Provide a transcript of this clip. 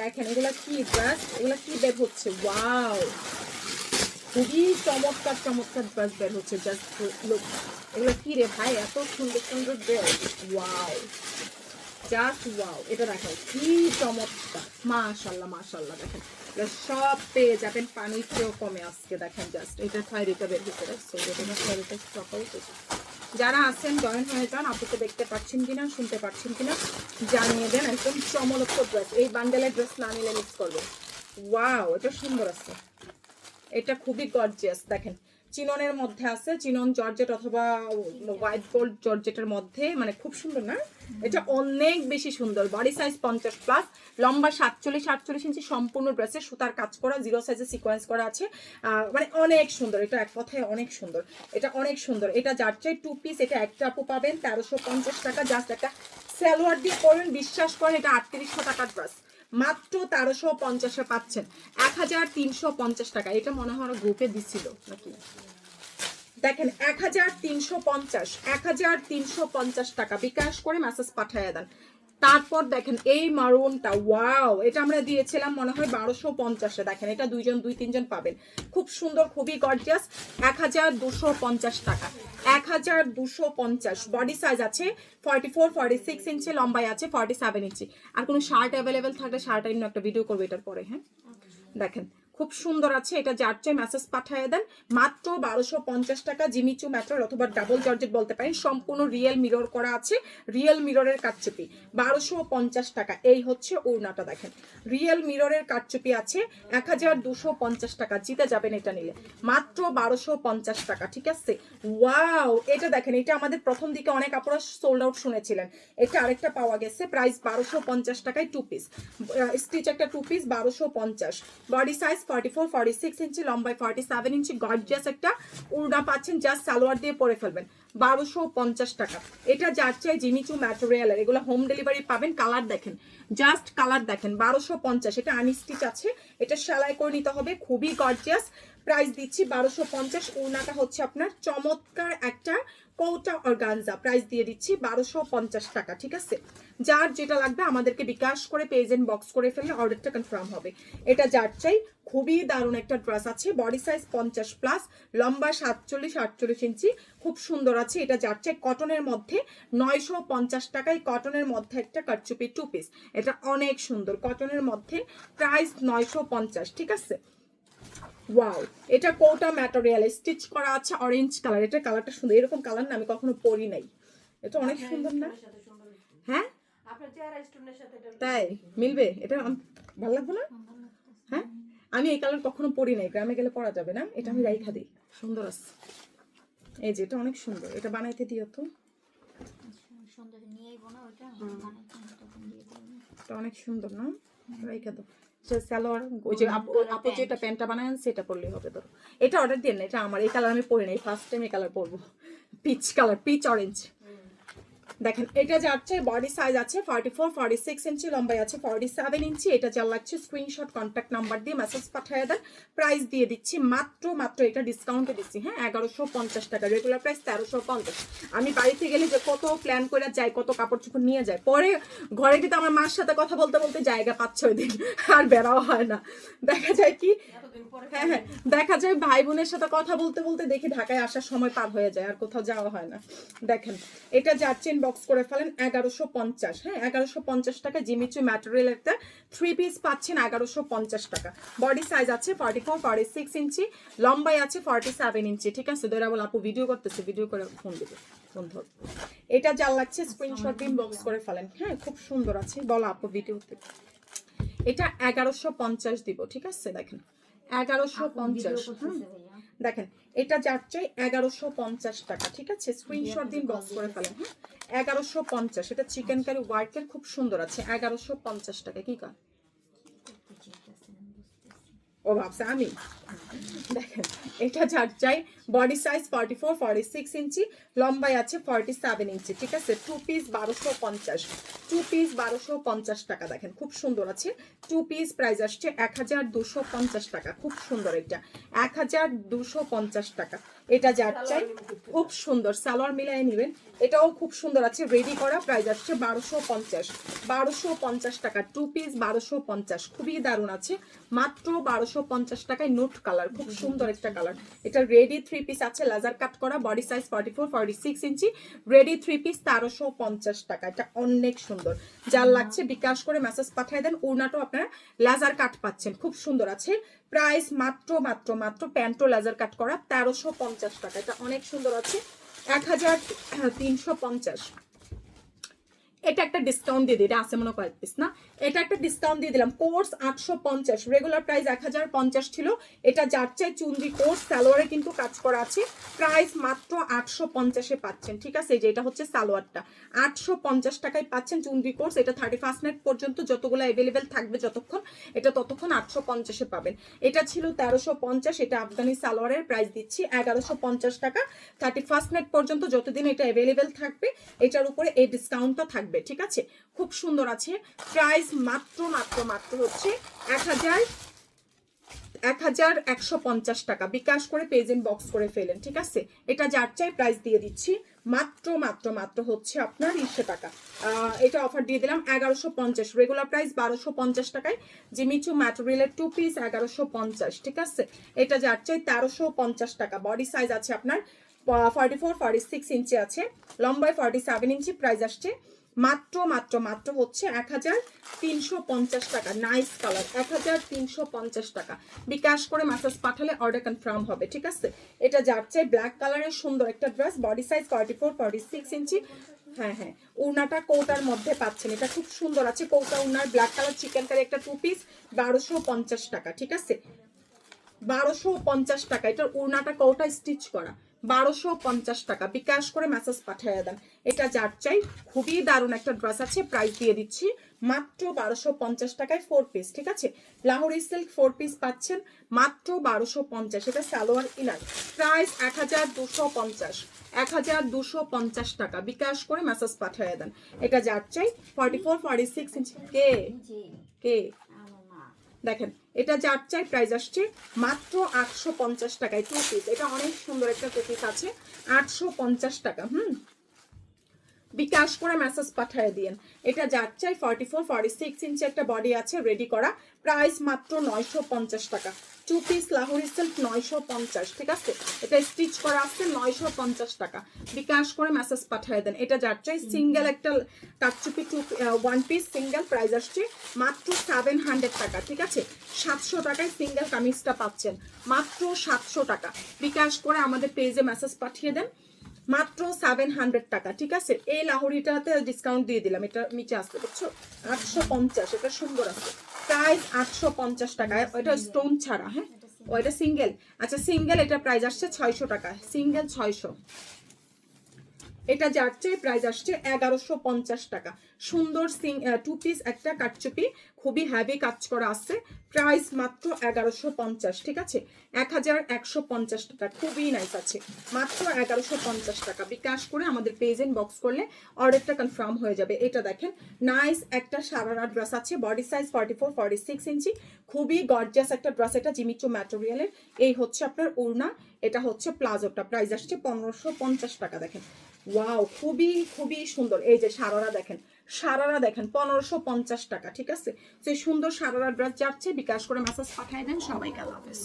দেখেন, এগুলা কি ড্রেস এগুলা কি বের হচ্ছে? ওয়াও খুবই চমৎকার চমৎকার ড্রেস বের হচ্ছে জাস্ট লুক এগুলো কি রে ভাই? এত সুন্দর সুন্দর ড্রেস ওয়াও জাস্ট ওয়াও এটা দেখেন, কি চমৎকার। মাশাল্লাহ মাশাল্লাহ, দেখেন। সব পেয়ে যাবেন পানির চেয়েও কমে আজকে, দেখেন জাস্ট এটা থাইরিটা বের রাখছে এটা যারা আছেন জয়েন হয়ে যান আপুকে দেখতে পাচ্ছেন কিনা, শুনতে পাচ্ছেন কিনা, জানিয়ে দেন একদম চমলক্ষ ড্রেস এই বান্ডেলের ড্রেস না নিলে মিস করবে ওয়াও এটা সুন্দর আছে। এটা খুবই গর্জিয়াস দেখেন। চিননের মধ্যে আছে, চিনন জর্জেট অথবা হোয়াইট গোল্ড জর্জেটের মধ্যে মানে খুব সুন্দর না? এটা অনেক বেশি সুন্দর, বডি সাইজ পঞ্চাশ প্লাস, লম্বা সাতচল্লিশ, আটচল্লিশ ইঞ্চি সম্পূর্ণ ড্রেসে সুতার কাজ করা, জিরো সাইজে সিকোয়েন্স করা আছে মানে অনেক সুন্দর, এটা এক কথায় অনেক সুন্দর, এটা অনেক সুন্দর, এটা যার চাই টু পিস এটা একটা আপু পাবেন তেরোশো পঞ্চাশ টাকা জাস্ট একটা সালোয়ার দিয়ে পরবেন বিশ্বাস করেন, এটা আটত্রিশশো টাকার ড্রেস মাত্র তেরোশো পঞ্চাশে পাচ্ছেন। এক হাজার তিনশো পঞ্চাশ টাকা। এটা মনে হয় গ্রুপে দিচ্ছিল নাকি? দেখেন এক হাজার তিনশো পঞ্চাশ এক হাজার তিনশো পঞ্চাশ টাকা। বিকাশ করে মেসেজ পাঠিয়ে দেন। তারপর দেখেন এই মারুনটা ওয়াও এটা আমরা দিয়েছিলাম মনে হয় বারোশো পঞ্চাশে, দেখেন এটা দুইজন, দুই, তিনজন পাবেন। খুব সুন্দর, খুবই গর্জিয়াস এক হাজার দুশো পঞ্চাশ টাকা। এক হাজার দুশো পঞ্চাশ বডি সাইজ আছে forty four forty six inch লম্বাই আছে ফর্টি সেভেন ইঞ্চি আর কোনো শার্ট অ্যাভেলেবেল থাকলে শার্টের জন্য একটা ভিডিও করব এটার পরে হ্যাঁ? দেখেন খুব সুন্দর আছে, এটা যার চাই মেসেজ পাঠিয়ে দেন। মাত্র বারোশো পঞ্চাশ টাকা জিমিচু ম্যাটার অথবা ডাবল জর্জেট বলতে পারেন, সম্পূর্ণ রিয়েল মিরর করা আছে রিয়েল মিররের কাটচুপি বারোশো পঞ্চাশ টাকা, এই হচ্ছে ওড়নাটা দেখেন। রিয়েল মিররের কাটচুপি আছে, এক হাজার দুশো পঞ্চাশ টাকা, জিতে যাবেন এটা নিলে। মাত্র বারোশো পঞ্চাশ টাকা, ঠিক আছে? ওয়াও এটা দেখেন, এটা আমাদের প্রথম দিকে অনেক আপনারা সোল্ড আউট শুনেছিলেন। এটা আরেকটা পাওয়া গেছে প্রাইস বারোশো পঞ্চাশ টাকায় টু পিস স্টিচ একটা টু পিস বারোশো পঞ্চাশ। Body size forty four forty six inch লম্বায় ফর্টি সেভেন ইঞ্চি গর্জিয়াস একটা উড়না পাচ্ছেন জাস্ট সালোয়ার দিয়ে পরে ফেলবেন। বারোশো পঞ্চাশ টাকা। এটা যার চাই জিমিচু ম্যাটেরিয়ালের এগুলো হোম ডেলিভারি পাবেন কালার দেখেন। জাস্ট কালার দেখেন, বারোশো পঞ্চাশ। এটা আনস্টিচ আছে। এটা সেলাই করে নিতে হবে, খুবই গর্জিয়াস প্রাইস দিচ্ছি বারোশো পঞ্চাশ। ওনাটা হচ্ছে আপনার চমৎকার একটা কৌটা অর্গানজা। প্রাইস দিয়ে দিচ্ছি বারোশো পঞ্চাশ টাকা, ঠিক আছে? যার যেটা লাগবে আমাদেরকে বিকাশ করে পেজেন্ট বক্স করে ফেললে অর্ডারটা কনফার্ম হবে। এটা যার চাই, খুবই দারুণ একটা ড্রেস আছে বডি সাইজ পঞ্চাশ প্লাস লম্বা সাতচল্লিশ, আটচল্লিশ ইঞ্চি, খুব সুন্দর আছে। এটা যার চাই কটনের মধ্যে নয়শো পঞ্চাশ টাকায় কটনের মধ্যে একটা কাটচুপি টু পিস এটা অনেক সুন্দর কটনের মধ্যে প্রাইস নয়শো পঞ্চাশ, ঠিক আছে? ওয়াও এটা কোটা ম্যাটেরিয়াল স্টিচ করা আছে অরেঞ্জ কালার এটা কালারটা সুন্দর। এরকম কালার না আমি কখনো পরি নাই। এটা অনেক সুন্দর না? হ্যাঁ? আপনার চেহারা স্টোনের সাথে এটা তাই? মিলবে? এটা ভালো লাগবে না? হ্যাঁ? আমি এই কালার কখনো পরি নাই। গ্রামে গেলে পরা যাবে না? এটা আমি রাইখা দিই। সুন্দর আছে। এই যে এটা অনেক সুন্দর। এটা বানাইতে দিও তো। এটা অনেক সুন্দর না? রাইখা দাও। সালোয়ার ওই যে আপু যেটা প্যান্টটা বানায় সেটা পরলেই হবে ধরো। এটা অর্ডার দিয়ে না এটা আমার এই কালার আমি পরি নাই ফার্স্ট টাইম এই কালার পরবো। পিচ কালার পিচ অরেঞ্জ দেখেন এটা যাচ্ছে বডি সাইজ আছে forty four forty six inch লম্বাই আছে ফর্টি সেভেন ইঞ্চি এটা যার লাগছে স্ক্রিনশট কন্ট্যাক্ট নাম্বার দিয়ে মেসেজ পাঠিয়ে দেন প্রাইস দিয়ে দিচ্ছি মাত্র মাত্র এটা ডিসকাউন্টে দিচ্ছি। হ্যাঁ এগারোশো পঞ্চাশ টাকা রেগুলার প্রাইস তেরোশো পঞ্চাশ। আমি বাড়িতে গেলে যে কত প্ল্যান করে যাই কত কাপড় চোপড় নিয়ে যায় পরে ঘরে কিন্তু আমার মার সাথে কথা বলতে বলতে জায়গা পাচ্ছে ওই দিন আর বেড়াও হয় না। দেখা যায় কি? হ্যাঁ হ্যাঁ দেখা যায় ভাই বোনের সাথে কথা বলতে বলতে দেখি ঢাকায় আসার সময় পার হয়ে যায় আর কোথাও যাওয়া হয় না। দেখেন এটা যাচ্ছেন বক্স করে ফেলেন এগারোশো পঞ্চাশ। হ্যাঁ এগারোশো পঞ্চাশ টাকা জিমিচু ম্যাটেরিয়াল একটা থ্রি পিস পাচ্ছেন এগারোশো পঞ্চাশ টাকা। বডি সাইজ আছে forty four forty six inch লম্বাই আছে ফর্টি সেভেন ইঞ্চি ঠিক আছে? দৈরা বল আপু ভিডিও করতেছে ভিডিও করে ফোন দেবে ফোন ধর এটা যার লাগছে স্ক্রিনশট দিন বক্স করে ফেলেন। হ্যাঁ খুব সুন্দর আছে বলো আপু ভিডিওতে এটা এগারোশো পঞ্চাশ দিব ঠিক আছে? দেখেন এগারোশো পঞ্চাশ। দেখেন এটা যাচ্ছে এগারোশো পঞ্চাশ টাকা ঠিক আছে? স্ক্রিনশট দিন বক্স করে ফেলেন হ্যাঁ এগারোশো পঞ্চাশ। এটা চিকেন কারি ওয়ার্কের খুব সুন্দর আছে। এগারোশো পঞ্চাশ টাকা। কি কার ও ভাবছে আমি। দেখেন, এটা যার চাই body size forty four forty six inch লম্বাই আছে ফর্টি সেভেন ইঞ্চি ঠিক আছে? টু পিস বারোশো পঞ্চাশ টু পিস বারোশো পঞ্চাশ টাকা দেখেন খুব সুন্দর আছে। টু পিস প্রাইস আসছে এক হাজার দুশো পঞ্চাশ টাকা খুব সুন্দর এটা। এক হাজার দুশো পঞ্চাশ টাকা। এটা যার চাই খুব সুন্দর সালোয়ার মিলাই নেবেন। এটাও খুব সুন্দর আছে রেডি করা প্রাইস আসছে বারোশো পঞ্চাশ। বারোশো পঞ্চাশ টাকা টু পিস বারোশো পঞ্চাশ খুবই দারুণ আছে। মাত্র বারোশো পঞ্চাশ টাকায় নোট কালার খুব সুন্দর একটা কালার এটা রেডি থ্রি পিস আছে লেজার কাট করা body size forty four forty six inch ready three piece তেরোশো পঞ্চাশ টাকা। এটা অনেক সুন্দর। যার লাগছে বিকাশ করে মেসেজ পাঠিয়ে দেন ওড়নাটাও আপনারা লেজার কাট পাচ্ছেন। খুব সুন্দর আছে। প্রাইস মাত্র মাত্র মাত্র প্যান্টও লেজার কাট করা তেরোশো পঞ্চাশ টাকা। এটা অনেক সুন্দর আছে। এক হাজার তিনশো পঞ্চাশ। এটা একটা ডিসকাউন্ট দিয়ে দিই, এটা আছে মনে কয়েক পিস না? এটা একটা ডিসকাউন্ট দিয়ে দিলাম। কোর্স আটশো পঞ্চাশ রেগুলার প্রাইস এক হাজার পঞ্চাশ ছিল। এটা যার চাই চুন্দি কোর্স সালোয়ারে কিন্তু কাজ করা আছে। প্রাইস মাত্র আটশো পঞ্চাশে পাচ্ছেন, ঠিক আছে? যে এটা হচ্ছে সালোয়ারটা। আটশো পঞ্চাশ টাকায় পাচ্ছেন চুন্দি কোর্স এটা থার্টি ফার্স্ট নাইট পর্যন্ত যতগুলো অ্যাভেলেবেল থাকবে যতক্ষণ, এটা ততক্ষণ আটশো পঞ্চাশে পাবেন। এটা ছিল তেরোশো পঞ্চাশ, এটা আফগানি সালোয়ারের প্রাইস দিচ্ছি, এগারোশো পঞ্চাশ টাকা। থার্টি ফার্স্ট নাইট পর্যন্ত যতদিন এটা অ্যাভেলেবেল থাকবে, এটার উপরে এই ডিসকাউন্টটা থাকবে। ঠিক আছে? খুব সুন্দর আছে। প্রাইস মাত্র মাত্র মাত্র হচ্ছে এক হাজার এক হাজার একশো পঞ্চাশ টাকা। বিকাশ করে পেজেন্ট বক্স করে ফেলেন, ঠিক আছে? এটা যার চাই প্রাইস দিয়ে দিচ্ছি। মাত্র মাত্র মাত্র হচ্ছে আপনার ইশো টাকা। এটা অফার দিয়ে দিলাম এগারোশো পঞ্চাশ। রেগুলার প্রাইস বারোশো পঞ্চাশ টাকায়। জিমিচু ম্যাটেরিয়ালের টু পিস এগারোশো পঞ্চাশ, ঠিক আছে? এটা যার চাই তেরোশো পঞ্চাশ টাকা। বডি সাইজ আছে আপনার forty four forty six inch আছে। লম্বায় ফর্টি সেভেন ইঞ্চি প্রাইস আসছে। মাত্র মাত্র মাত্র হচ্ছে এক হাজার তিনশো পঞ্চাশ টাকা। নাইস কালার এক হাজার তিনশো পঞ্চাশ টাকা। বিকাশ করে মেসেজ পাঠালে অর্ডার কনফার্ম হবে, ঠিক আছে? এটা যার চাই ব্ল্যাক কালারের সুন্দর একটা dress body size forty four forty six inch. হ্যাঁ হ্যাঁ উড়নাটা কৌটার মধ্যে পাচ্ছেন। এটা খুব সুন্দর আছে, কৌটা উড়নার ব্ল্যাক কালার চিকেন কারি একটা টু পিস বারোশো পঞ্চাশ টাকা, ঠিক আছে? বারোশো পঞ্চাশ টাকা, এটার উড়নাটা কৌটা স্টিচ করা। বারোশো পঞ্চাশ টাকা। বিকাশ করে মেসেজ পাঠিয়ে দেন। এটা যার চাই খুবই দারুণ একটা ড্রেস আছে প্রাইস দিয়ে দিচ্ছি। মাত্র বারোশো পঞ্চাশ টাকায় ফোর পিস ঠিক আছে? লাহোরি সিল্ক ফোর পিস পাচ্ছেন মাত্র বারোশো পঞ্চাশ। এটা সালোয়ার ইনার প্রাইস এক হাজার দুশো পঞ্চাশ। এক হাজার দুশো পঞ্চাশ টাকা। বিকাশ করে মেসেজ পাঠিয়ে দেন। এটা যার চাই forty four forty six inch কে? কে দেখেন এটা যার চাই প্রাইস আসছে মাত্র আটশো পঞ্চাশ টাকায় টু পিস এটা অনেক সুন্দর একটা টু পিস আছে। আটশো পঞ্চাশ টাকা, হুম? বিকাশ করে মেসেজ পাঠিয়ে দিয়েন। এটা যার চাই forty four forty six inch একটা বডি আছে রেডি করা। প্রাইস মাত্র নয়শো পঞ্চাশ টাকা। টু পিস লাহোরি সিল্ক নয়শো পঞ্চাশ, ঠিক আছে? এটা স্টিচ করা আছে নয়শো পঞ্চাশ টাকা। বিকাশ করে মেসেজ পাঠিয়ে দেন। এটা যার চাই সিঙ্গেল একটা কাটচুপি two one piece single price আসছে মাত্র সেভেন হান্ড্রেড টাকা, ঠিক আছে? সাতশো টাকায় সিঙ্গেল কামিজটা পাচ্ছেন। মাত্র সাতশো টাকা। বিকাশ করে আমাদের পেজে মেসেজ পাঠিয়ে দেন। মাত্র সেভেন হান্ড্রেড টাকা, ঠিক আছে? এই লাহরিটাতে ডিসকাউন্ট দিয়ে দিলাম, এটা নিচে আসতে বুঝছ? আটশো পঞ্চাশ, এটা সুন্দর আছে প্রাইস আটশো পঞ্চাশ টাকা ওইটা স্টোন ছাড়া হ্যাঁ? ওইটা সিঙ্গেল আচ্ছা সিঙ্গেল এটা প্রাইস আসছে ছয়শো টাকা সিঙ্গেল ছয়শো। এটা যার চেয়ে প্রাইস আসছে এগারোশো পঞ্চাশ টাকা। সুন্দর সিং টু পিস একটা কাটচুপি খুবই হ্যাভি কাজ করা আছে। প্রাইস মাত্র এগারোশো পঞ্চাশ, ঠিক আছে? এক হাজার একশো পঞ্চাশ টাকা, খুবই নাইস আছে। মাত্র এগারোশো পঞ্চাশ টাকা। বিকাশ করে আমাদের পেজ এন্ড বক্স করলে অর্ডারটা কনফার্ম হয়ে যাবে। এটা দেখেন নাইস একটা সারারা ড্রেস আছে। Body size forty four forty six inch. খুবই গর্জিয়াস একটা ড্রেস এটা জিমিচু ম্যাটেরিয়ালের এই হচ্ছে আপনার উড়না। এটা হচ্ছে প্লাজোটা। প্রাইস আসছে পনেরোশো পঞ্চাশ টাকা, দেখেন। ওয়াও খুবই খুবই সুন্দর। এই যে সারারা দেখেন সারারা দেখেন, পনেরোশো পঞ্চাশ টাকা, ঠিক আছে? সেই সুন্দর সারারা ড্রেস যাচ্ছে, বিকাশ করে মেসেজ পাঠাই দেন, সবাইকে আল্লাহ হাফেজ।